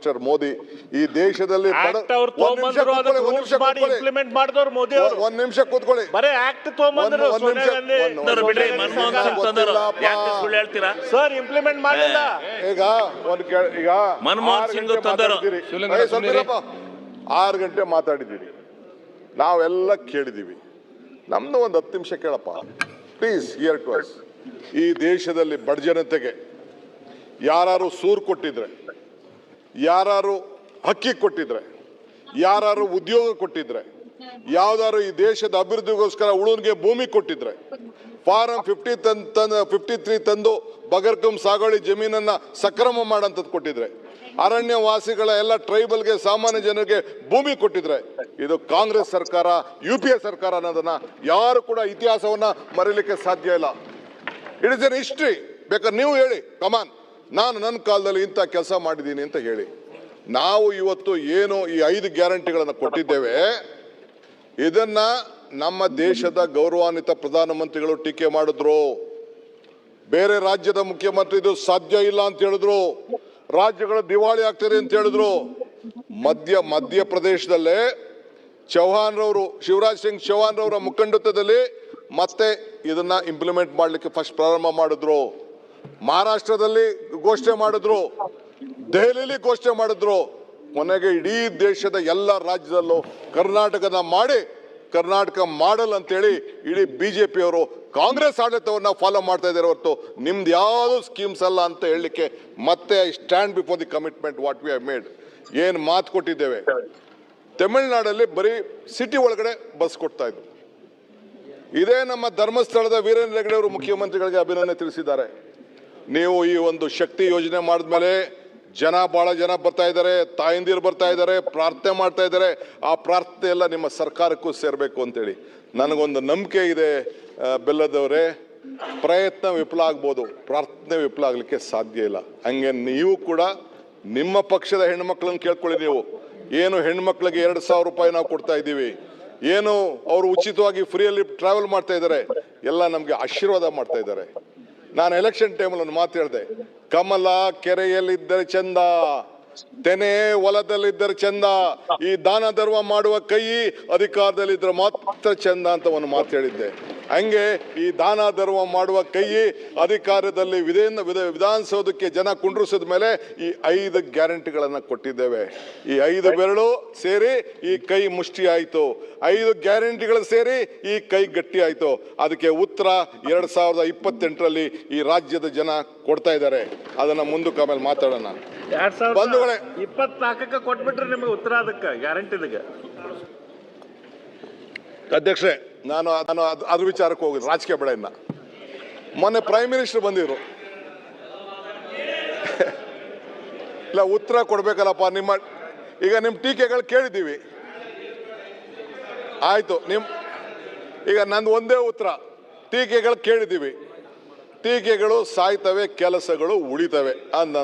Mister Modi ಈ ದೇಶದಲ್ಲಿ implement ಮಾಡಿದವ್ರು ಮೋದಿ ಅವರು. ಒಂದ್ ನಿಮಿಷ ಕೂತ್ಕೊಳ್ಳಿ. ಬರೇ ಆಕ್ಟ್ ಸರ್ ಇಂಪ್ಲಿಮೆಂಟ್ ಮಾಡಿಲ್ಲ. ಈಗ ಒಂದ್ ಕೇಳ ಈಗ ಮನಮೋಹನ್ ಆರು ಸಿಂಗ್. ಆರು ಗಂಟೆ ಮಾತಾಡಿದ್ದೀರಿ. ನಾವೆಲ್ಲ ಕೇಳಿದೀವಿ ನಮ್ದು ಒಂದು ಹತ್ತು ನಿಮಿಷ ಕೇಳಪ್ಪ. ಪ್ಲೀಸ್ ಇಯರ್ ಟು ಅಸ್ ಈ ದೇಶದಲ್ಲಿ ಬಡ ಜನತೆಗೆ ಯಾರು ಸೂರು ಕೊಟ್ಟಿದ್ರೆ ಯಾರು ಹಕ್ಕಿ ಕೊಟ್ಟಿದ್ರೆ ಯಾರು ಉದ್ಯೋಗ ಕೊಟ್ಟಿದ್ರೆ ಯಾವ್ದಾದ್ರು ಈ ದೇಶದ ಅಭಿವೃದ್ಧಿಗೋಸ್ಕರ ಉಳುನ್ಗೆ ಭೂಮಿ ಕೊಟ್ಟಿದ್ರೆ, ಫಾರಂ ಫಿಫ್ಟಿ ತನ್ ತಂದು ಫಿಫ್ಟಿ ತ್ರೀ ತಂದು ಬಗರ್ಕಂ ಸಾಗುವಳಿ ಜಮೀನನ್ನ ಸಕ್ರಮ ಮಾಡಂತದ್ದು ಕೊಟ್ಟಿದ್ರೆ ಅರಣ್ಯ ವಾಸಿಗಳ ಎಲ್ಲ ಟ್ರೈಬಲ್ಗೆ ಸಾಮಾನ್ಯ ಜನರಿಗೆ ಭೂಮಿ ಕೊಟ್ಟಿದ್ರೆ, ಇದು ಕಾಂಗ್ರೆಸ್ ಸರ್ಕಾರ, ಯು ಪಿ ಎ ಸರ್ಕಾರ ಅನ್ನೋದನ್ನ ಯಾರು ಕೂಡ ಇತಿಹಾಸವನ್ನ ಮರೀಲಿಕ್ಕೆ ಸಾಧ್ಯ ಇಲ್ಲ. ಇಟ್ ಇಸ್ ಎನ್ ಹಿಸ್ಟ್ರಿ ಬೇಕಾದ್ರೆ ನೀವು ಹೇಳಿ. ಕಮಾನ್ ನಾನು ನನ್ನ ಕಾಲದಲ್ಲಿ ಇಂಥ ಕೆಲಸ ಮಾಡಿದ್ದೀನಿ ಅಂತ ಹೇಳಿ. ನಾವು ಇವತ್ತು ಏನು ಈ ಐದು ಗ್ಯಾರಂಟಿಗಳನ್ನು ಕೊಟ್ಟಿದ್ದೇವೆ. ಇದನ್ನ ನಮ್ಮ ದೇಶದ ಗೌರವಾನ್ವಿತ ಪ್ರಧಾನಮಂತ್ರಿಗಳು ಟೀಕೆ ಮಾಡಿದ್ರು. ಬೇರೆ ರಾಜ್ಯದ ಮುಖ್ಯಮಂತ್ರಿ ಇದು ಸಾಧ್ಯ ಇಲ್ಲ ಅಂತ ಹೇಳಿದ್ರು. ರಾಜ್ಯಗಳು ದಿವಾಳಿ ಆಗ್ತದೆ ಅಂತ ಹೇಳಿದ್ರು. ಮಧ್ಯ, ಮಧ್ಯಪ್ರದೇಶದಲ್ಲೇ ಚೌಹಾನ್ ರವರು ಶಿವರಾಜ್ ಸಿಂಗ್ ಚೌಹಾನ್ ರವರ ಮುಖಂಡತ್ವದಲ್ಲಿ ಮತ್ತೆ ಇದನ್ನ ಇಂಪ್ಲಿಮೆಂಟ್ ಮಾಡಲಿಕ್ಕೆ ಫಸ್ಟ್ ಪ್ರಾರಂಭ ಮಾಡಿದ್ರು. ಮಹಾರಾಷ್ಟ್ರದಲ್ಲಿ ಘೋಷಣೆ ಮಾಡಿದ್ರು. ದೆಹಲಿಯಲ್ಲಿ ಘೋಷಣೆ ಮಾಡಿದ್ರು. ಕೊನೆಗೆ ಇಡೀ ದೇಶದ ಎಲ್ಲ ರಾಜ್ಯದಲ್ಲೂ ಕರ್ನಾಟಕದ ಮಾಡಿ, ಕರ್ನಾಟಕ ಮಾಡಲ್ ಅಂತೇಳಿ ಇಡೀ ಬಿಜೆಪಿ ಅವರು ಕಾಂಗ್ರೆಸ್ ಆಡಳಿತವನ್ನ ಫಾಲೋ ಮಾಡ್ತಾ ಇದ್ದಾರೆ ಹೊರತು ನಿಮ್ದು ಯಾವುದು ಸ್ಕೀಮ್ಸ್ ಅಲ್ಲ ಅಂತ ಹೇಳಲಿಕ್ಕೆ ಮತ್ತೆ I stand before the commitment what we have made ಏನು ಮಾತು ಕೊಟ್ಟಿದ್ದೇವೆ? ತಮಿಳುನಾಡಲ್ಲಿ ಬರೀ ಸಿಟಿ ಒಳಗಡೆ ಬಸ್ ಕೊಡ್ತಾ ಇದ್ರು. ಇದೇ ನಮ್ಮ ಧರ್ಮಸ್ಥಳದ ವೀರೇಂದ್ರ ಹೆಗಡೆ ಅವರು ಮುಖ್ಯಮಂತ್ರಿಗಳಿಗೆ ಅಭಿನಂದನೆ ತಿಳಿಸಿದ್ದಾರೆ. ನೀವು ಈ ಒಂದು ಶಕ್ತಿ ಯೋಜನೆ ಮಾಡಿದ್ಮೇಲೆ ಜನ ಬಹಳ ಜನ ಬರ್ತಾ ಇದ್ದಾರೆ, ತಾಯಂದಿರು ಬರ್ತಾ ಇದ್ದಾರೆ, ಪ್ರಾರ್ಥನೆ ಮಾಡ್ತಾ ಇದ್ದಾರೆ. ಆ ಪ್ರಾರ್ಥನೆ ಎಲ್ಲ ನಿಮ್ಮ ಸರ್ಕಾರಕ್ಕೂ ಸೇರಬೇಕು ಅಂತೇಳಿ. ನನಗೊಂದು ನಂಬಿಕೆ ಇದೆ ಬೆಲ್ಲದವರೇ. ಪ್ರಯತ್ನ ವಿಫಲ ಆಗ್ಬೋದು, ಪ್ರಾರ್ಥನೆ ವಿಫಲ ಆಗಲಿಕ್ಕೆ ಸಾಧ್ಯ ಇಲ್ಲ. ಹಂಗೆ ನೀವು ಕೂಡ ನಿಮ್ಮ ಪಕ್ಷದ ಹೆಣ್ಮಕ್ಳನ್ನ ಕೇಳ್ಕೊಳ್ಳಿ ನೀವು. ಏನು ಹೆಣ್ಮಕ್ಳಿಗೆ ಎರಡು ಸಾವಿರ ರೂಪಾಯಿ ನಾವು ಕೊಡ್ತಾ ಇದ್ದೀವಿ, ಏನು ಅವರು ಉಚಿತವಾಗಿ ಫ್ರೀಯಲ್ಲಿ ಟ್ರಾವೆಲ್ ಮಾಡ್ತಾ ಇದ್ದಾರೆ, ಎಲ್ಲ ನಮಗೆ ಆಶೀರ್ವಾದ ಮಾಡ್ತಾ ಇದ್ದಾರೆ. ನಾನು ಎಲೆಕ್ಷನ್ ಟೈಮಲ್ಲಿ ಒಂದು ಮಾತು ಹೇಳಿದೆ. ಕಮಲ ಕೆರೆಯಲ್ಲಿದ್ದರೆ ಚಂದ, ತೆನೆ ಹೊಲದಲ್ಲಿದ್ದರೆ ಚಂದ, ಈ ದಾನ ಧರ್ಮ ಮಾಡುವ ಕೈ ಅಧಿಕಾರದಲ್ಲಿದ್ದರೆ ಮಾತ್ರ ಚಂದ ಅಂತ ಒಂದು ಮಾತು ಹೇಳಿದ್ದೆ. ಹಂಗೆ ಈ ದಾನ ಧರ್ಮ ಮಾಡುವ ಕೈ ಅಧಿಕಾರದಲ್ಲಿ ವಿಧೇನ ವಿಧ ವಿಧಾನಸೌಧಕ್ಕೆ ಜನ ಕುಂಡ್ರಿಸಿದ ಮೇಲೆ ಈ ಐದು ಗ್ಯಾರಂಟಿಗಳನ್ನು ಕೊಟ್ಟಿದ್ದೇವೆ. ಈ ಐದು ಬೆರಳು ಸೇರಿ ಈ ಕೈ ಮುಷ್ಟಿ ಆಯಿತು. ಐದು ಗ್ಯಾರಂಟಿಗಳು ಸೇರಿ ಈ ಕೈ ಗಟ್ಟಿ ಆಯಿತು. ಅದಕ್ಕೆ ಉತ್ತರ ಎರಡು ಸಾವಿರದ ಇಪ್ಪತ್ತೆಂಟರಲ್ಲಿ ಈ ರಾಜ್ಯದ ಜನ ಕೊಡ್ತಾ ಇದ್ದಾರೆ. ಅದನ್ನು ಮುಂದಕ್ಕೆ ಆಮೇಲೆ ಮಾತಾಡೋಣ. ಬಂಧುಗಳೇ. ಇಪ್ಪತ್ನಾಲ್ಕಕ್ಕೆ ಕೊಟ್ಬಿಟ್ರೆ ನಿಮಗೆ ಉತ್ತರ ಅದಕ್ಕೆ ಗ್ಯಾರಂಟಿದಿಗೆ ಅಧ್ಯಕ್ಷರೇ, ನಾನು ನಾನು ಅದು ಅದ್ರ ವಿಚಾರಕ್ಕೆ ಹೋಗಿದ್ದು, ರಾಜಕೀಯ ಇನ್ನ. ಮೊನ್ನೆ ಪ್ರೈಮ್ ಮಿನಿಸ್ಟರ್ ಬಂದಿದ್ರು. ಇಲ್ಲ, ಉತ್ತರ ಕೊಡ್ಬೇಕಲ್ಲಪ್ಪ, ನಿಮ್ಮ ಈಗ ನಿಮ್ಮ ಟೀಕೆಗಳು ಕೇಳಿದ್ದೀವಿ. ಆಯ್ತು, ನಿಮ್ ಈಗ ನಂದು ಒಂದೇ ಉತ್ತರ, ಟೀಕೆಗಳು ಕೇಳಿದ್ದೀವಿ. ಟೀಕೆಗಳು ಸಾಯ್ತವೆ, ಕೆಲಸಗಳು ಉಳಿತವೆ, ಅಂದ